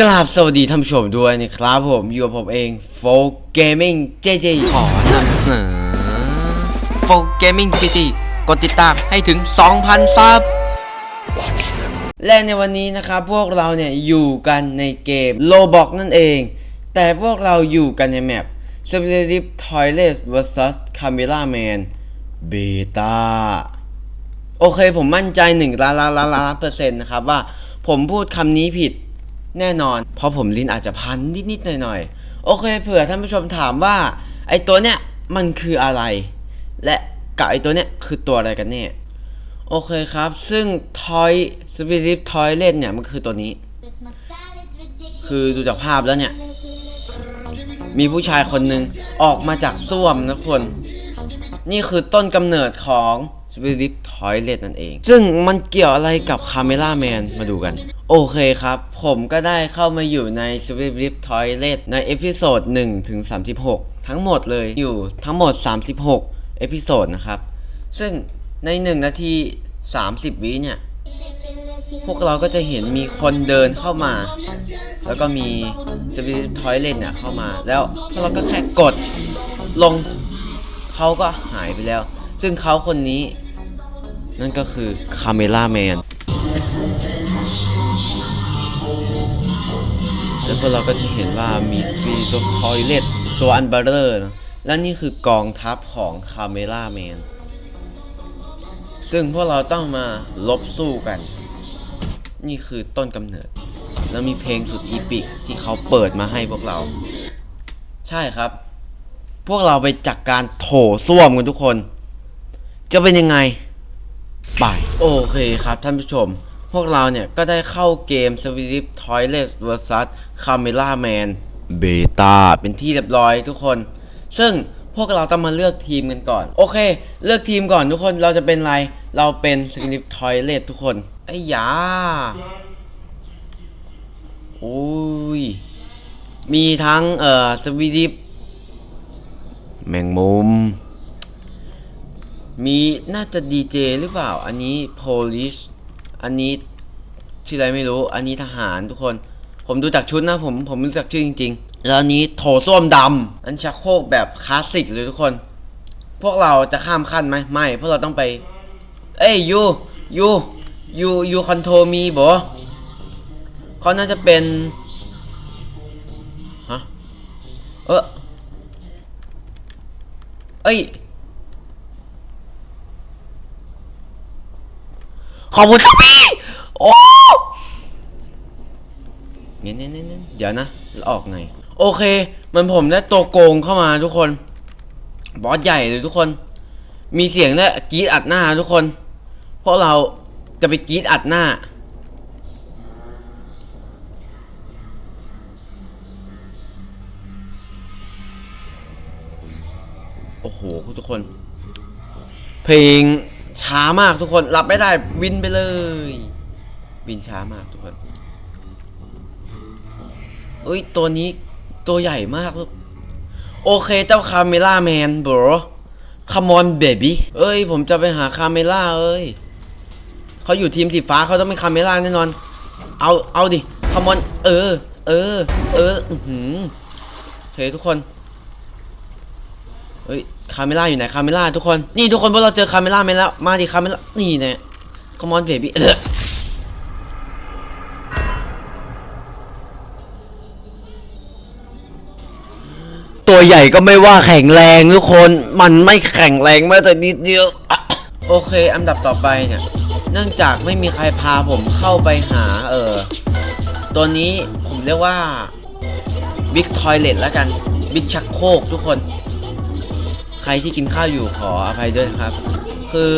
กราบสวัสดีท่านผู้ชมด้วยนะครับผมอยู่กับผมเองโฟเกมมิ่งเจเจขอนำเสนอโฟเกมมิ่งเจเจกดติดตามให้ถึง 2,000 ซับและในวันนี้นะครับพวกเราเนี่ยอยู่กันในเกมโลบอกนั่นเอง แต่พวกเราอยู่กันในแมป s p i r i t Toilet vs Camera Man Beta โอเคผมมั่นใจ1ล้านล้านล้านล้านเปอร์เซ็นต์นะครับว่าผมพูดคำนี้ผิด แน่นอน เพราะผมลิ้นอาจจะพันนิดๆหน่อยๆ โอเคเผื่อท่านผู้ชมถามว่า ไอตัวเนี้ยมันคืออะไร และกับไอตัวเนี้ยคือตัวอะไรกันแน่โอเคครับ ซึ่ง Toy Spirit Toilet เนี่ย มันคือตัวนี้ คือดูจากภาพแล้วเนี่ย มีผู้ชายคนหนึ่งออกมาจากส้วมนะคน นี่คือต้นกำเนิดของ Spirit Toilet นั่นเอง ซึ่งมันเกี่ยวอะไรกับ Camera Man มาดูกัน โอเคครับ ผมก็ได้เข้ามาอยู่ใน Spirit Toilet ในเอพิโซด1ถึง36 ทั้งหมดเลยอยู่ทั้งหมด 36 เอพิโซดนะครับ ซึ่งใน 1 นาที 30 วิเนี่ย พวกเราก็จะเห็นมีคนเดินเข้ามา แล้วก็มี Spirit Toilet เนี่ยเข้ามา แล้วพวกเราก็แค่กดลงเขาก็หายไปแล้ว ซึ่งเขาคนนี้ นั่นก็คือคาเมล่าแมนแล้วพวกเราก็จะเห็นว่ามีสปีตัวทอยเลตตัวอันเบลเลอร์ และนี่คือกองทัพของคาเมล่าแมนซึ่งพวกเราต้องมาลบสู้กัน นี่คือต้นกำเนิด แล้วมีเพลงสุดอีปิกที่เขาเปิดมาให้พวกเรา ใช่ครับ พวกเราไปจัดกการโถส้วมกันทุกคน จะเป็นยังไง ไปโอเคครับท่านผู้ชม พวกเราเนี่ยก็ได้เข้าเกม s w i f t Toilet vs Camera Man Beta เป็นที่เรียบร้อยทุกคน ซึ่งพวกเราต้องมาเลือกทีมกันก่อน โอเค เลือกทีมก่อนทุกคนเราจะเป็นอะไร เราเป็น s w i f t Toilet ทุกคน ไอ้ยาโอ้ย มีทั้งเอ่อ s w i f แมงมุม มีน่าจะดีเจหรือเปล่า อันนี้ police อันนี้ชื่ออะไรไม่รู้ อันนี้ทหารทุกคน ผมดูจากชุดนะผม ผมรู้จักชื่อจริง ๆ แล้วอันนี้โถส้วมดำ อันชักโครกแบบคลาสสิกเลยทุกคน พวกเราจะข้ามขั้นไหมไม่ พวกเราต้องไป เอ้ยยูยูยูยูคอนโทรมีบอเขาน่าจะเป็นฮะเออเอ้ย ขอบคุณครับพี่ โอ้เน้นเน้นเน้นเน้นเดี๋ยวนะแล้วออกไง โอเค มันผมได้ตัวโกงเข้ามาทุกคน บอสใหญ่เลยทุกคน มีเสียงด้วยกรีดอัดหน้าทุกคน เพราะเราจะไปกรีดอัดหน้า โอ้โหทุกคน เพลง ช้ามากทุกคนหลับไม่ได้วินไปเลย วินช้ามากทุกคนเอ้ยตัวนี้ตัวใหญ่มากลูกโอเคเจ้าคาเมล่าแมนบรคามอนเบบี้เอ้ย ผมจะไปหาคาเมล่าเอ้ยเขาอยู่ทีมสีฟ้าเขาต้องเป็นคาเมล่าแน่นอน เอาเอาดิคามอนเออ เออ เออ อือหือโอเคทุกคน เฮ้ย คาเมล่าอยู่ไหนคาเมล่าทุกคน นี่ทุกคนพวกเราเจอคาเมล่าไหมแล้วมาดิคาเมล่านี่เนี่ยคอมอนเบบี้เออตัวใหญ่ก็ไม่ว่าแข็งแรงทุกคนมันไม่แข็งแรงแม้แต่นิดเดียวโอเค อันดับต่อไปเนี่ย เนื่องจากไม่มีใครพาผมเข้าไปหา เออตัวนี้ผมเรียกว่าบิ๊กทอยเลตแล้วกันบิ๊กชักโครกทุกคน ใครที่กินข้าวอยู่ขออภัยด้วยนะครับ คือ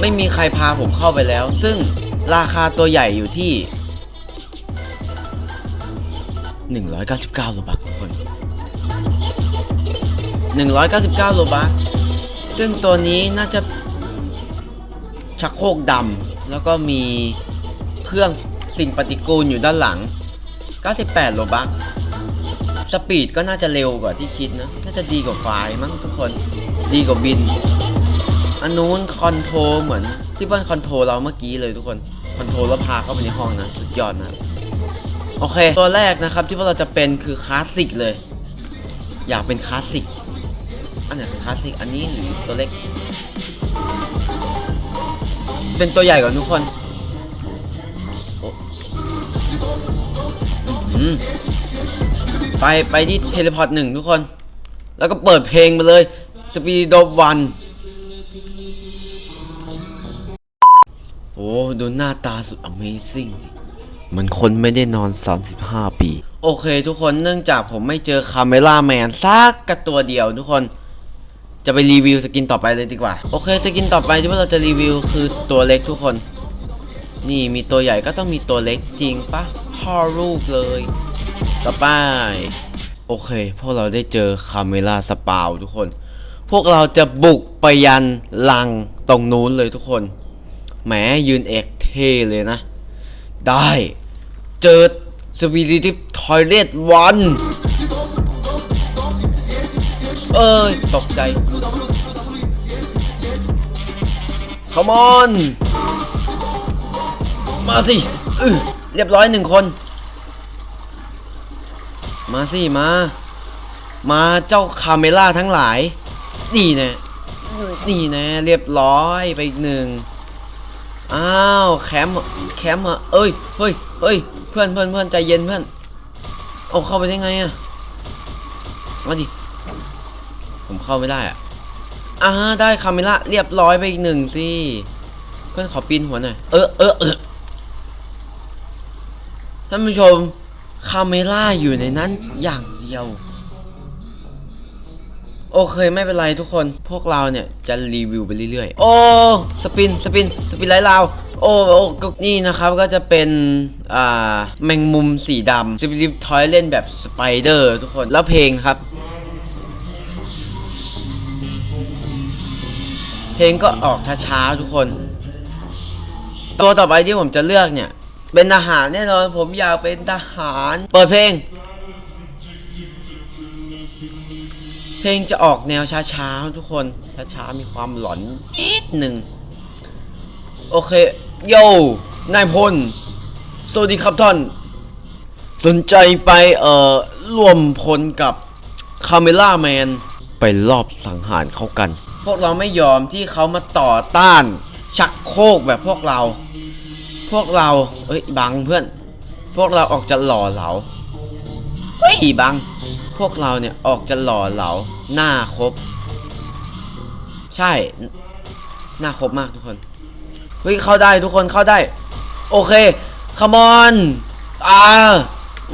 ไม่มีใครพาผมเข้าไปแล้ว ซึ่งราคาตัวใหญ่อยู่ที่ 199โลบักทุกคน199โลบักซึ่งตัวนี้น่าจะชักโครกดำแล้วก็มีเครื่องสิ่งปฏิกูลอยู่ด้านหลัง 98 โลบักสปีดก็น่าจะเร็วกว่าที่คิดนะ จะดีกว่าไฟล์มั้งทุกคนดีกว่าบินอันนู้นคอนโทรเหมือนที่เบิ้ลคอนโทรเราเมื่อกี้เลยทุกคนคอนโทรแล้วพาเข้าไปในห้องนะสุดยอดนะโอเค ตัวแรกนะครับที่พวกเราจะเป็นคือคลาสสิกเลย อยากเป็นคลาสสิกอันไหนเป็นคลาสสิกอันนี้หรือตัวเล็ก เป็นตัวใหญ่ก่อนทุกคนอืมไปไปที่เทเลพอร์ตหนึ่งทุกคน แล้วก็เปิดเพลงไปเลยสปีดวันโอ้ดูหน้าตาสุด Amazing มันคนไม่ได้นอน 35 ปี โอเคทุกคนเนื่องจากผมไม่เจอคาเมล่าแมนสักกระตัวเดียวทุกคนจะไปรีวิวสกินต่อไปเลยดีกว่า โอเคสกินต่อไปที่เราจะรีวิวคือตัวเล็กทุกคน นี่มีตัวใหญ่ก็ต้องมีตัวเล็กจริงปะพ่อลูกเลย ต่อไป โอเค พวกเราได้เจอคาเมล่าสปาวทุกคน พวกเราจะบุกไปยันลังตรงนู้นเลยทุกคน แหมยืนเอกเท่เลยนะ ได้ เจอสวีดิทิฟทอยเลตวัน เอ้ย ตกใจ Come on มาสิเรียบร้อยหนึ่งคน มาสิมา มาเจ้าคาเมล่าทั้งหลาย นี่แน่นี่แน่เรียบร้อยไปอีกหนึ่งอ้าวแคมป์แคมป์อะเอ้ยเฮ้ยเฮ้ยเพื่อนเพื่อนเพื่อนใจเย็นเพื่อนเอาเข้าไปได้ไงอะมาดิผมเข้าไม่ได้อะอ่าได้คาเมล่าเรียบร้อยไปอีกหนึ่งสิเพื่อนขอปีนหัวหน่อยเออเออเออท่านผู้ชม คาเมล่าอยู่ในนั้นอย่างเดียว โอเคไม่เป็นไรทุกคนพวกเราเนี่ยจะรีวิวไปเรื่อยๆ โอ้สปินสปินสปินไร้ลาวโอ้โอ้ก็นี่นะครับก็จะเป็น อ่า แมงมุมสีดำสปินทอยเล่นแบบสไปเดอร์ทุกคนแล้วเพลงครับ เพลงก็ออกช้าๆทุกคน ตัวต่อไปที่ผมจะเลือกเนี่ย เป็นทหารแน่นอนผมอยากเป็นทหาร เปิดเพลง เพลงจะออกแนวช้าๆทุกคน ช้าๆมีความหลอนนิดหนึ่ง โอเค โย นายพล สวัสดีครับท่าน สนใจไปเอ่อร่วมพลกับคาเมล่าแมน ไปรอบสังหารเขากัน พวกเราไม่ยอมที่เขามาต่อต้านชักโคกแบบพวกเรา พวกเรา เอ้ยบังเพื่อน พวกเราออกจะหล่อเหลาเฮ้ยบัง พวกเราเนี่ยออกจะหล่อเหลาหน้าครบ ใช่ หน้าครบมากทุกคน เฮ้ยเข้าได้ทุกคนเข้าได้ โอเคคามอนอ่า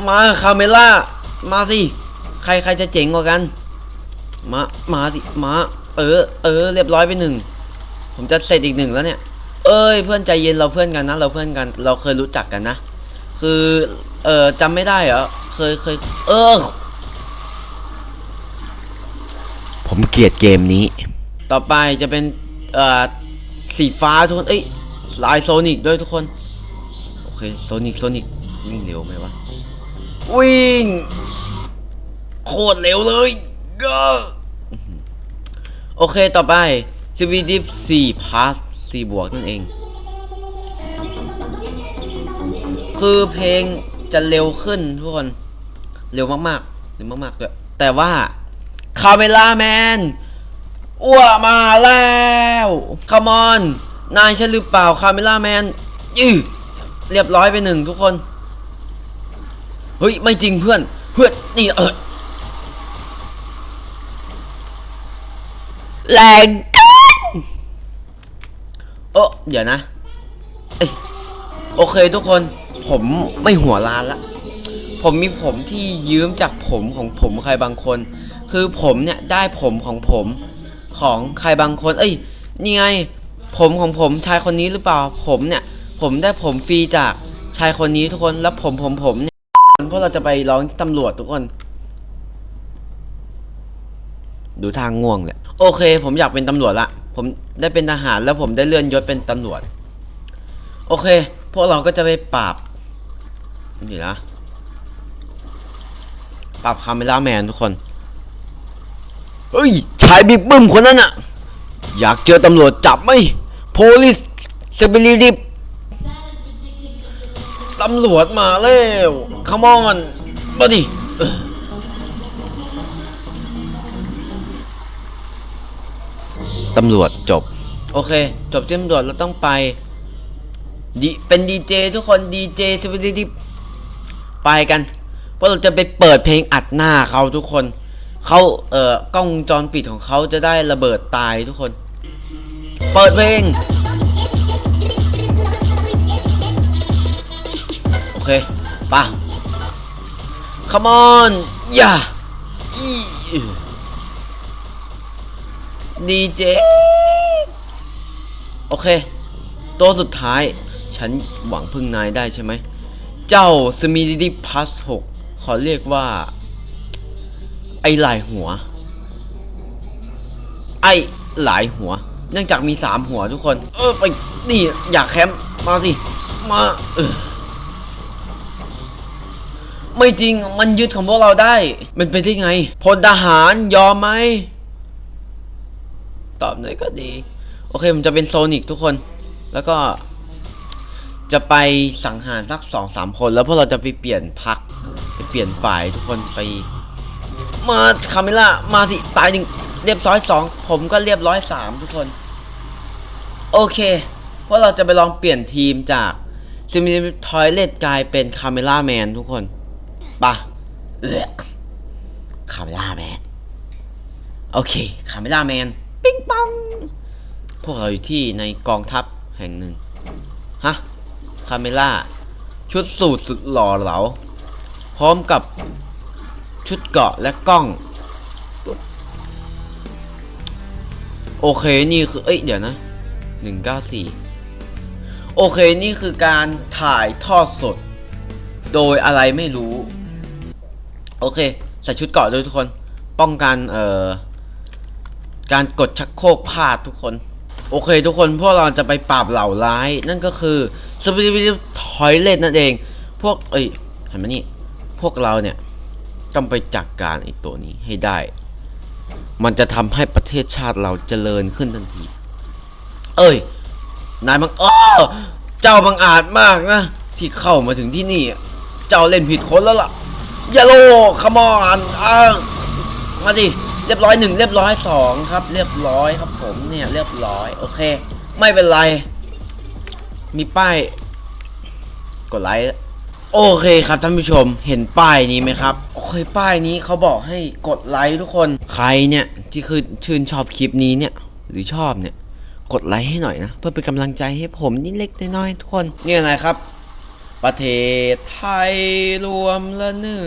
มาคาเมล่า มาสิ ใครใครจะเจ๋งกว่ากัน มา มาสิ มา เออ เออ เรียบร้อยไปหนึ่ง ผมจะเสร็จอีกหนึ่งแล้วเนี่ย เอ้ยเพื่อนใจเย็นเราเพื่อนกันนะเราเพื่อนกัน เราเคยรู้จักกันนะ คือเออจำไม่ได้เหรอเคยเคยเออ ผมเกลียดเกมนี้ ต่อไปจะเป็นเอ่อสีฟ้าทุกคนเอ้ยลายโซนิกด้วยทุกคน โอเคโซนิกโซนิกวิ่งเร็วไหมวะ วิ่ง โคตรเร็วเลยก็โอเคต่อไปสวีดิฟ4พาส 4บวกนั่นเอง คือเพลงจะเร็วขึ้นทุกคน เร็วมากๆเร็วมากๆด้วยแต่ว่าคาเมล่าแมนอ้วมาแล้วคามอนนายใช่หรือเปล่าคาเมล่าแมนยือเรียบร้อยไปหนึ่งทุกคน เฮ้ย ไม่จริงเพื่อน เพื่อน นี่เออแรง เกันโอ้เดี๋ยวนะอโอเคทุกคนผมไม่หัวล้านละ ผมมีผมที่ยืมจากผมของผมใครบางคน คือผมเนี่ยได้ผมของผมของใครบางคน เอ้ยนี่ไง ผมของผมชายคนนี้หรือเปล่า ผมเนี่ย ผมได้ผมฟรีจากชายคนนี้ทุกคนแล้วผมผมผมเนี่ยเพราะเราจะไปร้องตำรวจทุกคน ดูทางง่วงเลยโอเค ผมอยากเป็นตำรวจละ ผมได้เป็นทหารแล้วผมได้เลื่อนยศเป็นตำรวจ โอเค พวกเราก็จะไปปราบนี่นะปราบคาเมล่าแมนทุกคนเฮ้ยชายบิ๊กบึ้มคนนั้นอะอยากเจอตำรวจจับไหม police s p i r i t ตำรวจมาแล้วค come on มาดิ ตำรวจจบ โอเค จบที่ตำรวจเราต้องไปดีเป็นดีเจทุกคนดีเจสวิตดิไปกันเพราะเราจะไปเปิดเพลงอัดหน้าเขาทุกคนเขาเอ่อกล้องวงจรปิดของเขาจะได้ระเบิดตายทุกคน เปิดเพลงโอเคป่ะ come on อย่า ดีเจ โอเค ตัวสุดท้าย ฉันหวังพึ่งนายได้ใช่ไหม เจ้าสมีดิพัสหกขอเรียกว่า ไอหลายหัว ไอหลายหัว เนื่องจากมีสามหัวทุกคน เออไปนี่อยากแคมป์มาสิ มาเออไม่จริงมันยึดของพวกเราได้ มันไปได้ไงพลทหารยอมไหม ตอบหน่อยก็ดี โอเคมันจะเป็นโซนิกทุกคน แล้วก็จะไปสังหารสักสองสามคน แล้วพวกเราจะไปเปลี่ยนพักไปเปลี่ยนฝ่ายทุกคนไป มาคาเมล่ามาสิตายหนึ่งเรียบร้อยสองผมก็เรียบร้อยสามทุกคน โอเคเพราะเราจะไปลองเปลี่ยนทีมจากซิมิทอยเลตกลายเป็นคาเมล่าแมนทุกคนปะคาเมล่าแมนโอเคคาเมล่าแมน ปิงปอง พวกเราอยู่ที่ในกองทัพแห่งหนึ่ง ฮะ คาเมล่า ชุดสูทสุดหล่อเหลา พร้อมกับชุดเกราะและกล้อง โอเค นี่คือ เอ้ย เดี๋ยวนะ 194 โอเค นี่คือการถ่ายทอดสด โดยอะไรไม่รู้ โอเค ใส่ชุดเกราะด้วยทุกคน ป้องกัน เอ่อ การกดชักโครกพลาดทุกคน โอเค ทุกคนพวกเราจะไปปราบเหล่าร้าย นั่นก็คือสปิริตทอยเลตนั่นเอง พวกเอ้ยเห็นไหมนี่ พวกเราเนี่ยต้องไปจัดกการไอ้ตัวนี้ให้ได้ มันจะทำให้ประเทศชาติเราเจริญขึ้นทันที เอ้ย นายบังอ้อเจ้าบังอาจมากนะ ที่เข้ามาถึงที่นี่ เจ้าเล่นผิดคนแล้วล่ะ อย่าโลขมอนอ้ามาดิ เรียบร้อยหนึ่งเรียบร้อยสองครับ เรียบร้อยครับผมเนี่ยเรียบร้อยโอเค ไม่เป็นไร มีป้าย กดไลค์โอเคครับท่านผู้ชมเห็นป้ายนี้ไหมครับโอเคป้ายนี้เขาบอกให้กดไลค์ทุกคนใครเนี่ยที่คือชื่นชอบคลิปนี้เนี่ย หรือชอบเนี่ย กดไลค์ให้หน่อยนะ เพื่อเป็นกำลังใจให้ผมนิดเล็กน้อยทุกคนนี่อะไรครับ ประเทศไทยรวมละเนื้อ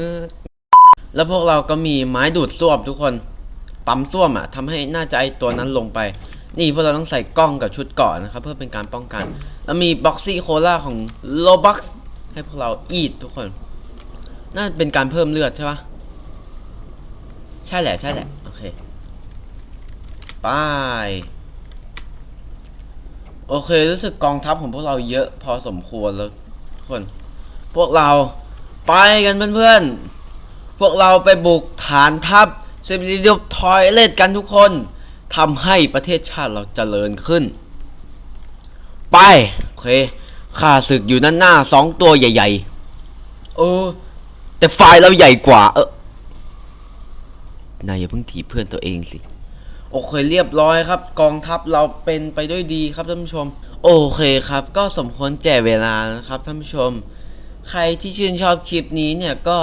แล้วพวกเราก็มีไม้ดูดซ่วมทุกคน ปั๊มซ่วมอะทำให้น่าจะไอตัวนั้นลงไป นี่พวกเราต้องใส่กล้องกับชุดเกราะนะครับ เพื่อเป็นการป้องกัน แล้วมีบ็อกซี่โคล่าของโลบักให้พวกเราอีดทุกคน น่าจะเป็นการเพิ่มเลือดใช่ปะใช่แหละใช่แหละโอเคไปโอเครู้สึกกองทัพของพวกเราเยอะพอสมควรแล้วทุกคน พวกเราไปกันเพื่อนๆ พวกเราไปบุกฐานทัพ เซมิลิฟทอยเลตกันทุกคนทำให้ประเทศชาติเราเจริญขึ้น ไปโอเคข้าศึกอยู่นั่นหน้าสองตัวใหญ่ ๆ เออ แต่ฝ่ายเราใหญ่กว่า เออนายอย่าเพิ่งถีบเพื่อนตัวเองสิโอเคเรียบร้อยครับ กองทัพเราเป็นไปด้วยดีครับท่านผู้ชม โอเคครับ ก็สมควรแก่เวลานะครับท่านผู้ชม ใครที่ชื่นชอบคลิปนี้เนี่ยก็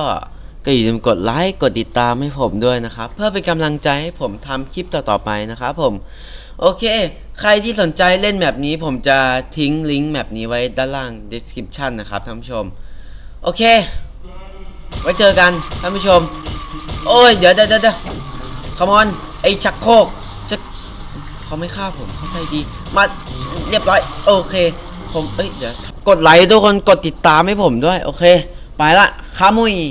ก็อย่าลืมกดไลค์กดติดตามให้ผมด้วยนะครับ เพื่อเป็นกำลังใจให้ผมทำคลิปต่อๆไปนะครับผม โอเค ใครที่สนใจเล่นแบบนี้ผมจะทิ้งลิงก์แบบนี้ไว้ด้านล่าง description นะครับท่านผู้ชม โอเค ไว้เจอกันท่านผู้ชม โอ้ย เดี๋ยวเดี๋ยวเดี๋ยวคอมอนไอชักโคกจะเขาไม่ฆ่าผมเข้าใจดี มาเรียบร้อย โอเค ผมเอ้ยเดี๋ยวกดไลค์ทุกคนกดติดตามให้ผมด้วย โอเค ไปละขามุย